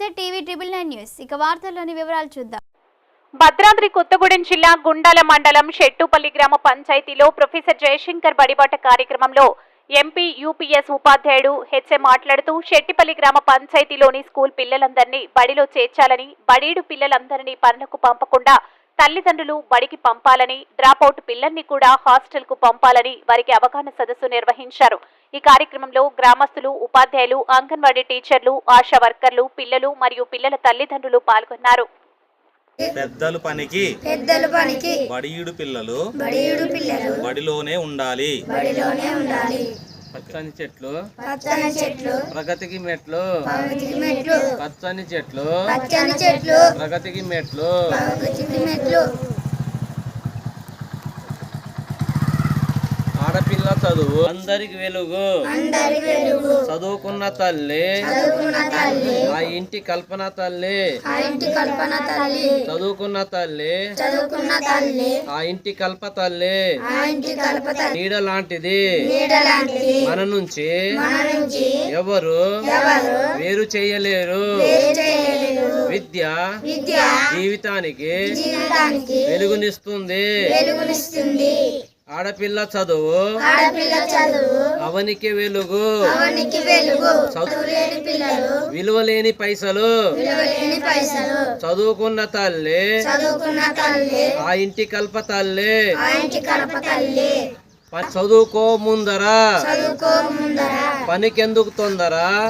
నమస్తే TV triple nine news. ఇక వార్తల్లోని వివరాలు చూద్దాం. భద్రాద్రి కొత్తగూడెం జిల్లా గుండాల మండలం షెట్టుపల్లి గ్రామ పంచాయతీలో ప్రొఫెసర్ జయశంకర్ బడిబాట కార్యక్రమంలో ఎంపీ యూపీఎస్ ఉపాధ్యాయుడు హెచ్ఎం మాట్లాడుతూ షెట్టిపల్లి గ్రామ పంచాయతీలోని స్కూల్ పిల్లలందరినీ బడిలో చేర్చాలని బడీడు పిల్లలందరినీ పనులకు పంపకుండా తల్లిదండ్రులు బడికి పంపాలని డ్రాపౌట్ పిల్లల్ని కూడా హాస్టల్కు పంపాలని వారికి అవగాహన సదస్సు నిర్వహించారు. ఈ కార్యక్రమంలో గ్రామస్తులు ఉపాధ్యాయులు అంగన్వాడీ టీచర్లు ఆశా వర్కర్లు పిల్లలు మరియు పిల్లల తల్లిదండ్రులు పాల్గొన్నారు. పెద్దలు పనికి పెద్దల పనికి బడియుడు పిల్లలు బడియుడు పిల్లలు బడిలోనే ఉండాలి. బడిలోనే ఉండాలి. పచ్చని చెట్లు పచ్చని చెట్లు ప్రగతికి మెట్లు ప్రగతికి మెట్లు పచ్చని చెట్లు పచ్చని చెట్లు ప్రగతికి మెట్లు ప్రగతికి మెట్లు. ఆడపిల్ల చదువు. అందరికి వెలుగు. చదువుకున్న తల్లి. చదువుకున్న తల్లి. ఆ ఇంటి కల్పన తల్లి. ఆ ఇంటి కల్పన తల్లి. చదువుకున్న తల్లి. చదువుకున్న తల్లి. ఆ ఇంటి కల్ప తల్లి. నీడ లాంటిది. నీడ లాంటిది. మన నుంచి ఎవరు ఎవరు వేరు చేయలేరు. వేరు చేయలేరు. విద్య విద్య జీవితానికి జీవితానికి వెలుగునిస్తుంది. వెలుగునిస్తుంది. ఆడపిల్ల చదువు. అవనికి వెలుగు. పిల్లలు. విలువలేని పైసలు. చదువుకున్న తల్లి. ఆ ఇంటి కల్ప తల్లి. చదువుకో ముందర.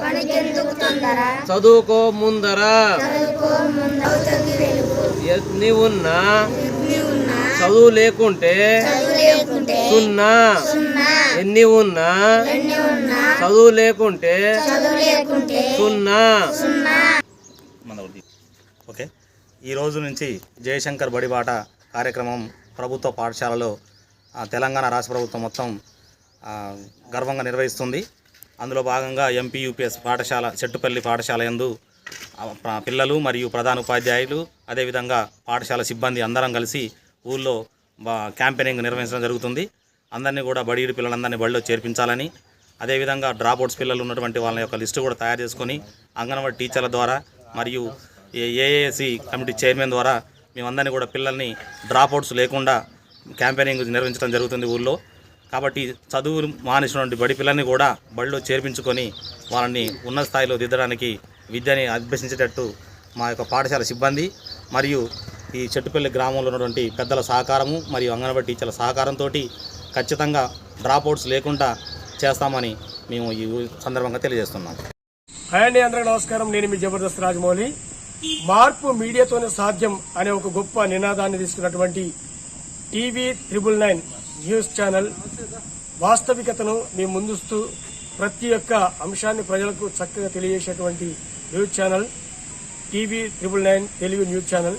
పనికెందుకు తొందర. చదువుకో ముందర. ఎన్ని ఉన్నా. చదువు లేకుంటే సున్నా. ఎన్ని ఉన్నా? ఎన్ని ఉన్నా? చదువు లేకుంటే సున్నా. ఓకే. ఈ రోజు నుంచి జయశంకర్ బడిబాట కార్యక్రమం ప్రభుత్వ పాఠశాలలో తెలంగాణ రాష్ట్ర ప్రభుత్వం మొత్తం ఆ, గర్వంగా నిర్వహిస్తుంది. అందులో భాగంగా ఎంపీ యూపీఎస్ పాఠశాల చెట్టుపల్లి పాఠశాల ప్ర- పిల్లలు మరియు ప్రధాన ఉపాధ్యాయులు అదేవిధంగా పాఠశాల సిబ్బంది అందరం కలిసి ఊళ్ళో బా- క్యాంపెయినింగ్ నిర్వహించడం జరుగుతుంది. అందరినీ కూడా బడి పిల్లలందరినీ బడిలో చేర్పించాలని అదేవిధంగా డ్రాప్ అవుట్స్ పిల్లలు ఉన్నటువంటి వాళ్ళ యొక్క లిస్టు కూడా తయారు చేసుకొని అంగన్వాడీ టీచర్ల ద్వారా మరియు ఏఏసి కమిటీ చైర్మన్ ద్వారా మేమందరినీ కూడా పిల్లల్ని డ్రాప్ అవుట్స్ లేకుండా క్యాంపెయినింగ్ నిర్వహించడం జరుగుతుంది ఊళ్ళో కాబట్టి చదువు మానేసినటువంటి బడి పిల్లల్ని కూడా బడిలో చేర్పించుకొని వాళ్ళని ఉన్నత స్థాయిలో దిద్దడానికి విద్యని అభ్యసించేటట్టు మా యొక్క పాఠశాల సిబ్బంది మరియు ఈ చెట్టుపల్లి గ్రామంలో ఉన్నటువంటి పెద్దల సహకారము మరియు అంగన్వాడీ టీచర్ల సహకారంతో ఖచ్చితంగా డ్రాప్ అవుట్స్ లేకుండా చేస్తామని మేము ఈ సందర్భంగా తెలియజేస్తున్నాం. హాయ్ అండి అందరికీ నమస్కారం. నేను మీ జబర్దస్త్ రాజమౌళి. మార్పు మీడియాతోనే సాధ్యం అనే ఒక గొప్ప నినాదాన్ని తీసుకున్నటువంటి TV triple nine news channel వాస్తవికతను మీ ముందుస్తూ ప్రతి ఒక్క అంశాన్ని ప్రజలకు చక్కగా తెలియజేసేటువంటి news channel TV triple nine Telugu news channel.